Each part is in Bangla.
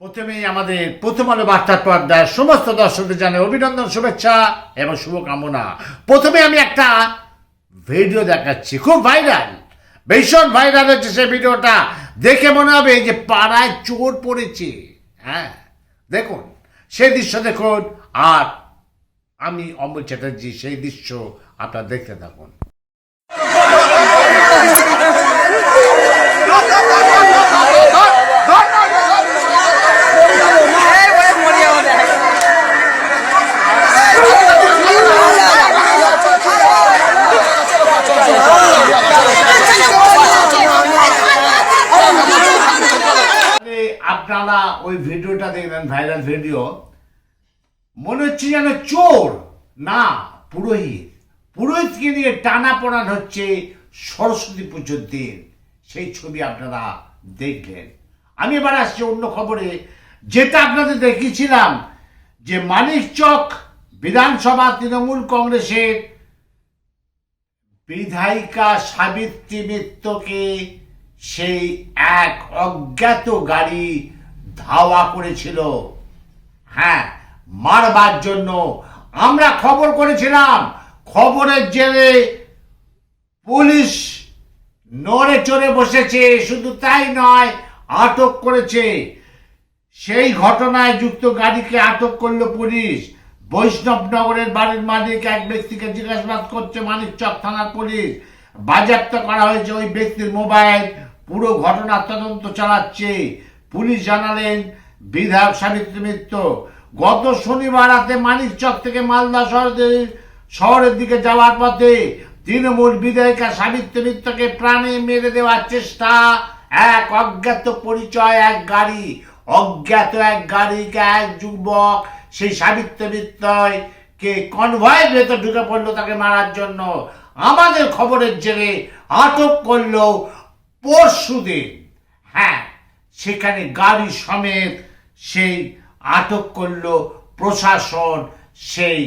প্রথমেই আমাদের প্রথম আলো বার্তার পর্দায় সমস্ত দর্শকদের জানাই অভিনন্দন, শুভেচ্ছা এবং শুভকামনা। প্রথমে আমি একটা ভিডিও দেখাচ্ছি, খুব ভাইরাল ভীষণ ভাইরাল হচ্ছে সেই ভিডিওটা। দেখে মনে হবে যে পাড়ায় চোর পড়েছে। হ্যাঁ দেখুন, সেই দৃশ্য দেখুন, আর আমি অমল চ্যাটার্জি সেই দৃশ্য আপনারা দেখতে থাকুন। আপনারা ওই ভিডিওটা দেখবেন ভাইরাল ভিডিও মনে হচ্ছে যেন চোর। না, পুরোহিত। পুরোহিতকে নিয়ে টানা পড়ান হচ্ছে সরস্বতী পুজোর দিন। সেই ছবি আপনারা দেখলেন। আমি এবার আসছি অন্য খবরে। যেটা আপনাদের দেখিয়েছিলাম যে মানিক চক বিধানসভা তৃণমূল কংগ্রেসের বিধায়িকা সাবিত্রী মিত্রকে সেই এক অজ্ঞাত গাড়ি ধাওয়া করেছিল। হ্যাঁ মারবার জন্য। আমরা খবর করেছিলাম, খবরের জেরে পুলিশ নড়ে চড়ে বসেছে, শুধু তাই নয়, আটক করেছে। সেই ঘটনায় যুক্ত গাড়িকে আটক করল পুলিশ। বৈষ্ণবনগরের বাড়ির মালিক এক ব্যক্তিকে জিজ্ঞাসাবাদ করছে মানিকচক থানার পুলিশ। বাজেয়াপ্ত করা হয়েছে ওই ব্যক্তির মোবাইল। পুরো ঘটনার তদন্ত চালাচ্ছে। পুলিশ জানালেন, বিধায়ক সাবিত্রী মিত্র গত শনিবার রাতে মানিকচক থেকে মালদা শহরের শহরের দিকে যাওয়ার পথে তৃণমূল বিধায়িকা সাবিত্রী মিত্রকে প্রাণে মেরে দেওয়ার চেষ্টা। এক অজ্ঞাত পরিচয়, এক গাড়ি। অজ্ঞাত এক গাড়িকে এক যুবক। সেই সাবিত্রী মিত্রয় কে কনভয়ের ভেতর ঢুকে পড়ল তাকে মারার জন্য। আমাদের খবরের জেরে আটক করল পরশুদিন। হ্যাঁ সেখানে গাড়ি সমেত সেই আটক করল প্রশাসন, সেই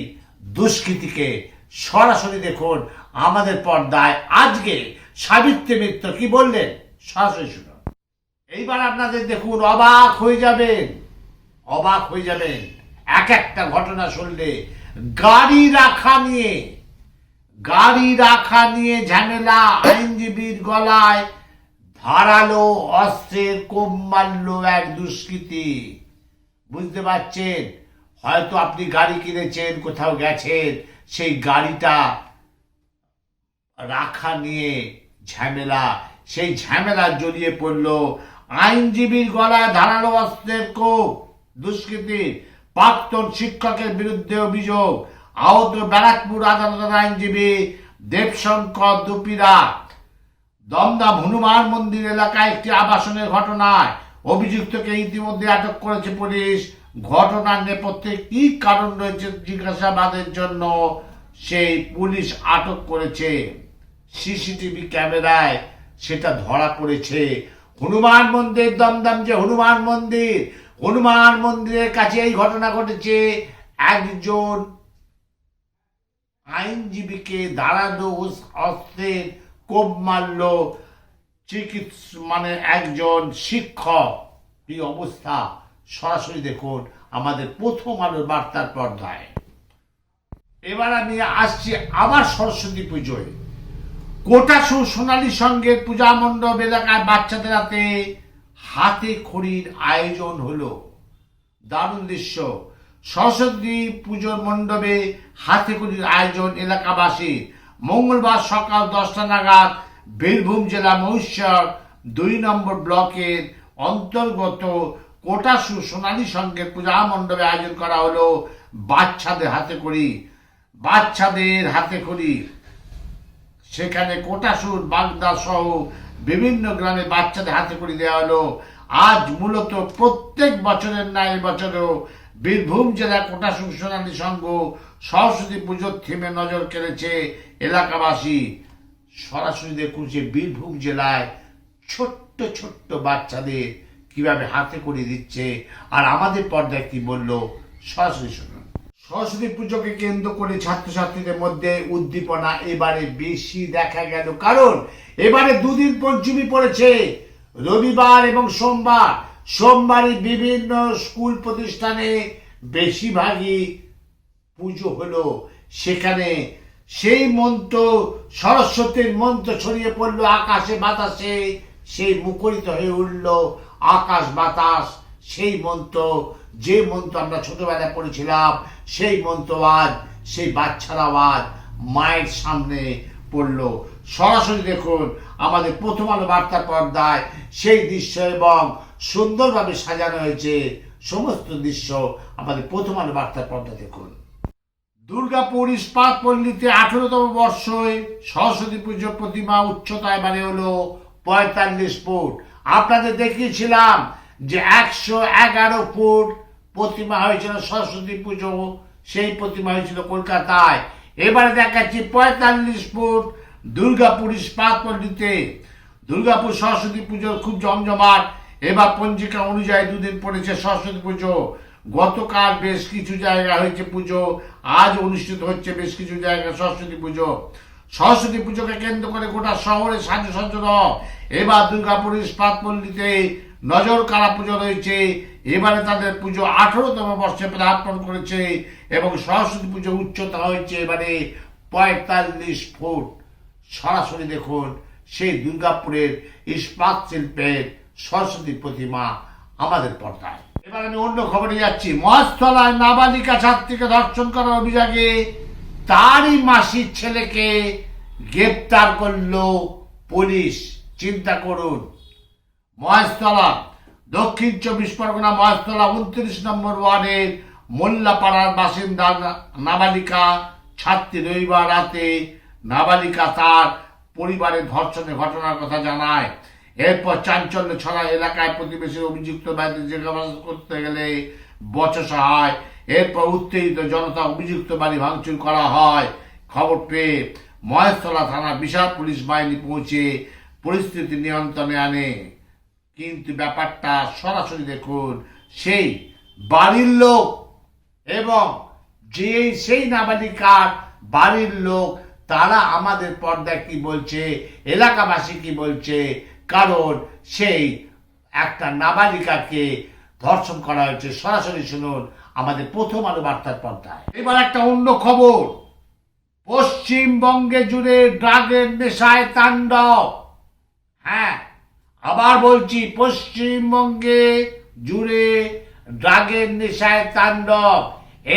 দুষ্কৃতীকে। সরাসরি দেখুন, আমাদের পর্দায় আজকে সাবিত্রী মিত্র কি বললেন? সরাসরি শুনুন। এইবার আপনাদের দেখুন, অবাক হয়ে যাবেন। অবাক হয়ে যাবেন। এক একটা ঘটনা শুনলে, গাড়ি রাখা নিয়ে, গাড়ি রাখা নিয়ে ঝামেলা, আইনজীবীর গলায় ধারালো অস্ত্রের কোপ মারল এক দুষ্কৃতী। বুঝতে পারছেন? হয়তো আপনি গাড়ি কিনেছেন, কোথাও গেছেন, সেই গাড়িটা রাখা নিয়ে ঝামেলা, সেই ঝামেলা জড়িয়ে পড়ল। আইনজীবীর গলায় ধারালো অস্ত্রের কোপ। দুষ্কৃতীর প্রাক্তন শিক্ষকের বিরুদ্ধে অভিযোগ। আহত ব্যারাকপুর আদালতের আইনজীবী দেবশঙ্কর দুপিরা দমদম হনুমান মন্দির এলাকায় একটি আবাসনের ঘটনায় অভিযুক্তকে ইতিমধ্যে আটক করেছে পুলিশ। ঘটনার নেপথ্যে কি কারণ রয়েছে জিজ্ঞাসাবাদের জন্য সেই পুলিশ আটক করেছে। সিসিটিভি ক্যামেরায় সেটা ধরা পড়েছে। হনুমান মন্দির, দমদম যে হনুমান মন্দির, হনুমান মন্দিরের কাছে এই ঘটনা ঘটেছে। একজন আইনজীবীকে দাঁড়ানো অস্ত্রের কোপ মারল, চিকিৎস মানে একজন শিক্ষক। এই অবস্থা সরাসরি দেখুন, আমাদের প্রথম আলোর বার্তার পর্দায়। এবার আমি আসছি আবার সরস্বতী পুজোয়। কোটাসু সোনালী সঙ্গে পূজা মণ্ডপ এলাকায় বাচ্চাদের হাতে হাতে খড়ির আয়োজন হলো। দারুণ দৃশ্য। সরস্বতী পুজোর মণ্ডপে হাতে খড়ির আয়োজন এলাকাবাসী মঙ্গলবার সকাল দশটা নাগাদ বীরভূম জেলা মহিষর দুই নম্বর ব্লকের অন্তর্গত কোটাসু সোনালী সঙ্গের পূজা মণ্ডপে আয়োজন করা হলো বাচ্চাদের হাতে করি বাচ্চাদের হাতে করি সেখানে কোটাসুর বাগদা সহ বিভিন্ন গ্রামে বাচ্চাদের হাতে করে দেওয়া হলো। আজ মূলত প্রত্যেক বছরের ন্যায় বছরেও বীরভূম জেলা কোটাসুর সোনালী সংঘ সরস্বতী পুজোর থিমে নজর কেড়েছে এলাকাবাসী। সরাসরি দেখুন যে বীরভূম জেলায় ছোট্ট ছোট্ট বাচ্চাদের কীভাবে হাতে করে দিচ্ছে। আর আমাদের পর্দায় কি বলল সরাসরি শুনুন। সরস্বতী পুজোকে কেন্দ্র করে ছাত্রছাত্রীদের মধ্যে উদ্দীপনা এবারে বেশি দেখা গেল। কারণ এবারে দুদিন পঞ্চমী পড়েছে। রবিবার এবং সোমবার। সোমবারই বিভিন্ন স্কুল প্রতিষ্ঠানে বেশিরভাগই পুজো হলো। সেখানে সেই মন্ত্র, সরস্বতীর মন্ত্র ছড়িয়ে পড়ল আকাশে বাতাসে সেই মুখরিত হয়ে উঠল। আকাশ বাতাস, সেই মন্ত্র, যে মন্ত্র আমরা ছোটবেলায় পড়েছিলাম, সেই মন্ত্র আজ, সেই বাচ্চার আওয়াজ মায়ের সামনে পড়ল। সরাসরি দেখুন, আমাদের প্রথম আলো বার্তার পর্দায় সেই দৃশ্য এবং সুন্দরভাবে সাজানো হয়েছে সমস্ত দৃশ্য আমাদের প্রথম আলো বার্তার পর্দা দেখুন। দুর্গাপুর ইস্পাত পল্লীতে আঠেরোতম বর্ষে সরস্বতী পুজো প্রতিমা উচ্চতায় এবারে হলো পঁয়তাল্লিশ ফুট। আপনাদের দেখিয়েছিলাম যে একশো এগারো ফুট প্রতিমা হয়েছিল সরস্বতী পুজো, সেই প্রতিমা হয়েছিল কলকাতায়। এবারে দেখাচ্ছি পঁয়তাল্লিশ ফুট দুর্গাপুর ইস্পাত পল্লীতে। দুর্গাপুর সরস্বতী পুজো খুব জমজমাট। এবার পঞ্জিকা অনুযায়ী দুদিন পড়েছে সরস্বতী পুজো। গতকাল বেশ কিছু জায়গা হয়েছে পুজো, আজ অনুষ্ঠিত হচ্ছে বেশ কিছু জায়গায় সরস্বতী পুজো। সরস্বতী পুজোকে কেন্দ্র করে গোটা শহরে সাজু সজ্জন এবার দুর্গাপুর ইস্পাত পল্লীতে নজর কারা পুজো রয়েছে। এবারে তাদের পুজো আঠারোতম বর্ষে পদার্পণ করেছে এবং সরস্বতী পুজো উচ্চতা হয়েছে এবারে পঁয়তাল্লিশ ফুট। সরাসরি দেখুন, সেই দুর্গাপুরের ইস্পাত শিল্পের সরস্বতী প্রতিমা আমাদের পর্দায়। এবার আমি অন্য খবরে যাচ্ছি। মহাস্থলায় নাবালিকা ছাত্রীকে ধর্ষণ করার অভিযোগে তারই মাসির ছেলেকে গ্রেপ্তার করল পুলিশ। চিন্তা করুন। মহেশতলা দক্ষিণ চব্বিশ পরগনা মহেশতলা উনত্রিশ নম্বর ওয়ার্ডের মোল্লাপাড়ার বাসিন্দা নাবালিকা ছাত্রী রবিবার রাতে নাবালিকা তার পরিবারের ধর্ষণের ঘটনার কথা জানায়। এরপর চাঞ্চল্য ছড়া এলাকায় প্রতিবেশী অভিযুক্ত বাড়িতে জিজ্ঞাসা করতে গেলে বচসা হয়। এরপর উত্তেজিত জনতা অভিযুক্ত বাড়ি ভাঙচুর করা হয়। খবর পেয়ে মহেশতলা থানা বিশাল পুলিশ বাহিনী পৌঁছে পরিস্থিতি নিয়ন্ত্রণে আনে। কিন্তু ব্যাপারটা সরাসরি দেখুন, সেই বাড়ির লোক এবং যে সেই নাবালিকার বাড়ির লোক, তারা আমাদের পর্দায় কি বলছে, এলাকাবাসী কি বলছে কারণ সেই একটা নাবালিকাকে ধর্ষণ করা হয়েছে সরাসরি শুনুন, আমাদের প্রথম আলো বার্তার পর্দায়। এবার একটা অন্য খবর। পশ্চিমবঙ্গে জুড়ে ড্রাগের নেশায় তাণ্ডব। হ্যাঁ আবার বলছি, পশ্চিমবঙ্গে জুড়ে ড্রাগের নেশায় তাণ্ডব।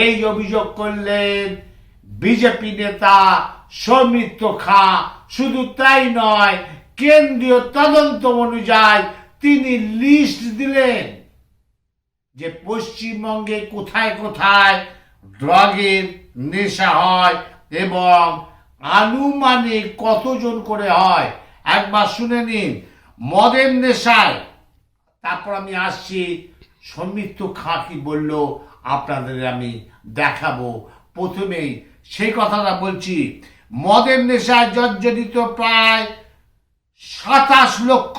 এই অভিযোগ করলেন বিজেপি নেতা সৌমিত্র খা, শুধু তাই নয় কেন্দ্রীয় তদন্ত অনুযায়ী তিনি লিস্ট দিলেন যে পশ্চিমবঙ্গে কোথায় কোথায় ড্রাগের নেশা হয় এবং আনুমানিক কতজন করে হয়। একবার শুনে নিন। মদের নেশায়। তারপর আমি আসছি। সৌমিত্র খাঁ কি বলল, আপনাদের আমি দেখাবো। প্রথমেই সেই কথাটা বলছি, মদের নেশায় জর্জরিত প্রায় সাতাশ লক্ষ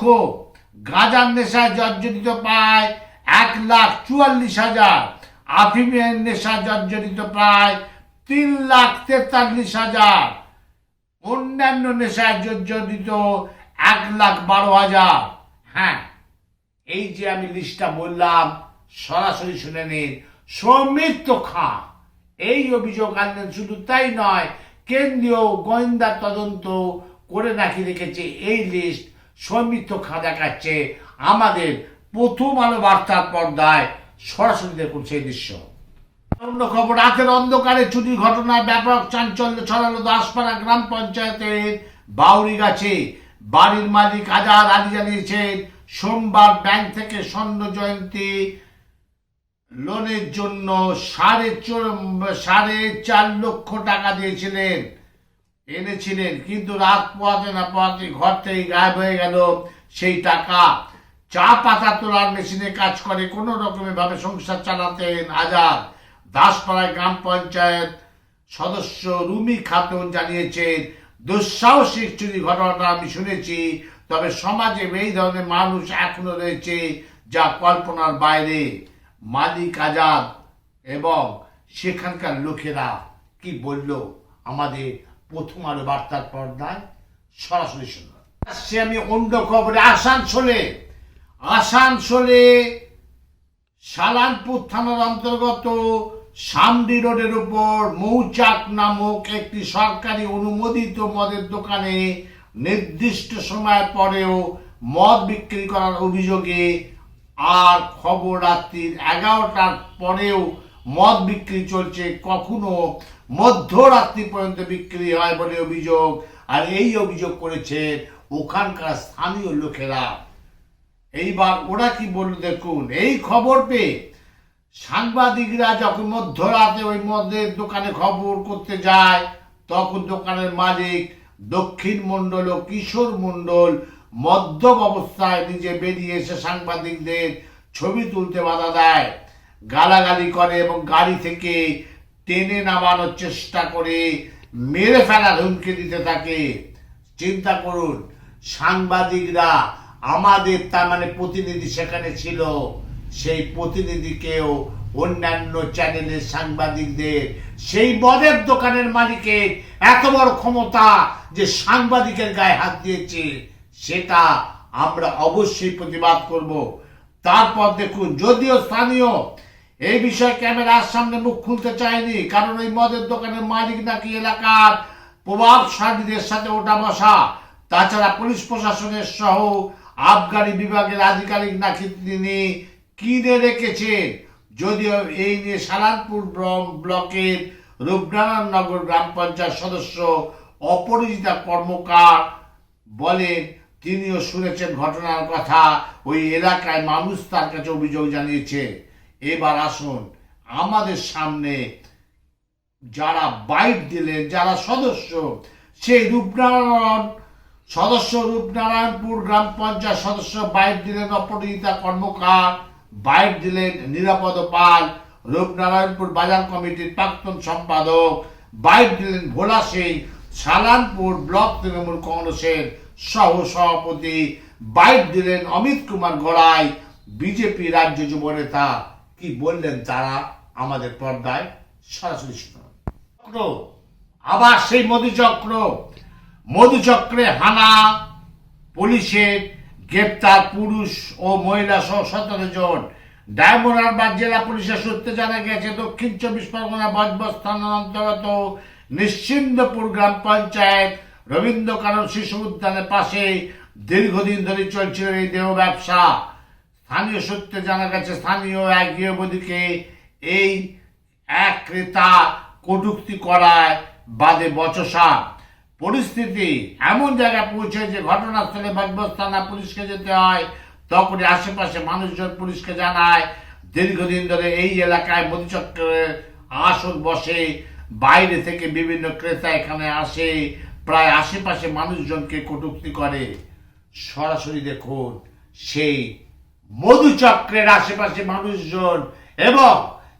গাঁজার নেশায় জর্জরিত প্রায় এক লাখ চুয়াল্লিশ হাজার। আফিমের নেশা জর্জরিত প্রায় তিন লাখ তেতাল্লিশ হাজার। অন্যান্য নেশায় জর্জরিত এক লাখ বারো হাজার। হ্যাঁ এই যে আমি লিস্টটা বললাম, সরাসরি শুনে নিন। সৌমিত্র খাঁ, এই অভিযোগ আনলেন শুধু তাই নয়, কেন্দ্রীয় গোয়েন্দা তদন্ত করে নাকি রেখেছে? এই লিস্ট সৌমিত্র খাঁ দেখাচ্ছে আমাদের প্রথম আলো বার্তার পর্দায়। সরাসরি দেখুন সেই দৃশ্য। অন্য খবর, রাতের অন্ধকারে চুরির ঘটনায় ব্যাপক চাঞ্চল্য ছড়ালো দাসপাড়া গ্রাম পঞ্চায়েতের বাউরি গাছে। বাড়ির মালিক আজাদ আলী জানিয়েছেন, সোমবার ব্যাংক থেকে স্বর্ণ জয়ন্তী লোনের জন্য সাড়ে সাড়ে চার লক্ষ টাকা দিয়েছিলেন। এনেছিলেন, কিন্তু রাত পোয়াতে না পোয়াতে ঘর থেকে গায়েব হয়ে গেল। সেই টাকা চা পাতা তোলার মেশিনে কাজ করে, কোনো রকমের ভাবে সংসার চালাতেন। আজাদ দাসপাড়ায় গ্রাম পঞ্চায়েত সদস্য রুমি খাতুন জানিয়েছেন, দুঃসাহসিক চুরি ঘটনাটা আমি শুনেছি, তবে সমাজে এই ধরনের মানুষ এখনও রয়েছে যা কল্পনার বাইরে। মালিক আজাদ এবং সেখানকার লোকেরা কি বলল আমাদের প্রথম আলো বার্তার পর্দায় সরাসরি শুনলাম। আসছে আমি অন্য খবরে আসানসোলে আসানসোলে সালানপুর থানার অন্তর্গত সামডি রোডের উপর মৌচাক নামক একটি সরকারি অনুমোদিত মদের দোকানে নির্দিষ্ট সময় পরেও মদ বিক্রি করার অভিযোগে আর খবর রাত্রির এগারোটার পরেও মদ বিক্রি চলছে কখনো মধ্যরাত্রি পর্যন্ত বিক্রি হয় বলে অভিযোগ। আর এই অভিযোগ করেছে ওখানকার স্থানীয় লোকেরা। এইবার ওরা কি বলল দেখুন, এই খবর পেয়ে সাংবাদিকরা যখন মধ্যরাতে ওই মদের দোকানে খবর করতে যায়, তখন দোকানের মালিক দক্ষিণ মণ্ডল ও কিশোর মণ্ডল মদ্যপ অবস্থায় নিজে বেরিয়ে এসে সাংবাদিকদের ছবি তুলতে বাধা দেয়, গালাগালি করে এবং গাড়ি থেকে টেনে নামানোর চেষ্টা করে, মেরে ফেলার হুমকি দিতে থাকে। চিন্তা করুন, সাংবাদিকরা আমাদের তার মানে প্রতিনিধি সেখানে ছিল। সেই প্রতিনিধিকেও অন্যান্য চ্যানেলের সাংবাদিকদের, সেই মদের দোকানের মালিকের এত বড় ক্ষমতা যে সাংবাদিকের গায়ে হাত দিয়েছে, সেটা আমরা অবশ্যই প্রতিবাদ করব। তারপর দেখুন, যদিও স্থানীয় এই বিষয়ে ক্যামেরার সামনে মুখ খুলতে চায়নি কারণ ওই মদের দোকানের মালিক নাকি এলাকার প্রভাবশালীদের সাথে ওঠা বসা। তাছাড়া পুলিশ প্রশাসনের সহ আবগারি বিভাগের আধিকারিক নাকি তিনি কিনে রেখেছেন। যদিও এই নিয়ে সালানপুর ব্লক- ব্লকের রূপনারায়ণনগর গ্রাম পঞ্চায়েত সদস্য অপরাজিতা কর্মকার বলেন, তিনিও শুনেছেন ঘটনার কথা। ওই এলাকায় মানুষ তার কাছে অভিযোগ জানিয়েছে। এবার আসুন আমাদের সামনে যারা বাইট দিলেন, যারা সদস্য, সেই রূপনারায়ণ, সদস্য রূপনারায়ণপুর গ্রাম পঞ্চায়েত সদস্য বাইট দিলেন অপরাজিতা কর্মকার, বাইট দিলেন নিরাপদ পাল, রূপনারায়ণপুর বাজার কমিটির প্রাক্তন সম্পাদক, বাইট দিলেন ভোলা সিং সালানপুর ব্লক তৃণমূল কংগ্রেসের সহ সভাপতি বাইট দিলেন অমিত কুমার গড়াই, বিজেপি রাজ্য যুব নেতা। কি বললেন তারা আমাদের পর্দায়? সরাসরি শুনুন। আবার সেই মধুচক্র মধুচক্রে হানা পুলিশের গ্রেপ্তার পুরুষ ও মহিলা সহ সতেরো জন। ডায়মন্ড হারবার জেলা পুলিশের সূত্রে জানা গেছে, দক্ষিণ চব্বিশ পরগনা বজবজ থানার অন্তর্গত নিশ্চিন্দপুর গ্রাম পঞ্চায়েত রবীন্দ্র কানন শিশু উদ্যানের পাশে দীর্ঘদিন ধরে চলছিল এই দেহ ব্যবসা। স্থানীয় সূত্রে জানা গেছে স্থানীয় এক গৃহবধূকে এই এক ক্রেতা কটুক্তি করায় বাদে বচসা। পরিস্থিতি এমন জায়গায় পৌঁছে যে ঘটনাস্থলে বজবজ থানা পুলিশকে যেতে হয়, তখনই আশেপাশে মানুষজন পুলিশকে জানায়, দীর্ঘদিন ধরে এই এলাকায় মধুচক্রের আসন বসে, বাইরে থেকে বিভিন্ন ক্রেতা এখানে আসে, প্রায় আশেপাশে মানুষজনকে কটুক্তি করে। সরাসরি দেখুন, সেই মধুচক্রের আশেপাশে মানুষজন এবং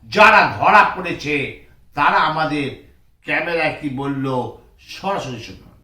যারা ধরা পড়েছে তারা আমাদের ক্যামেরায় কি বলল? সরাসরি শুনুন।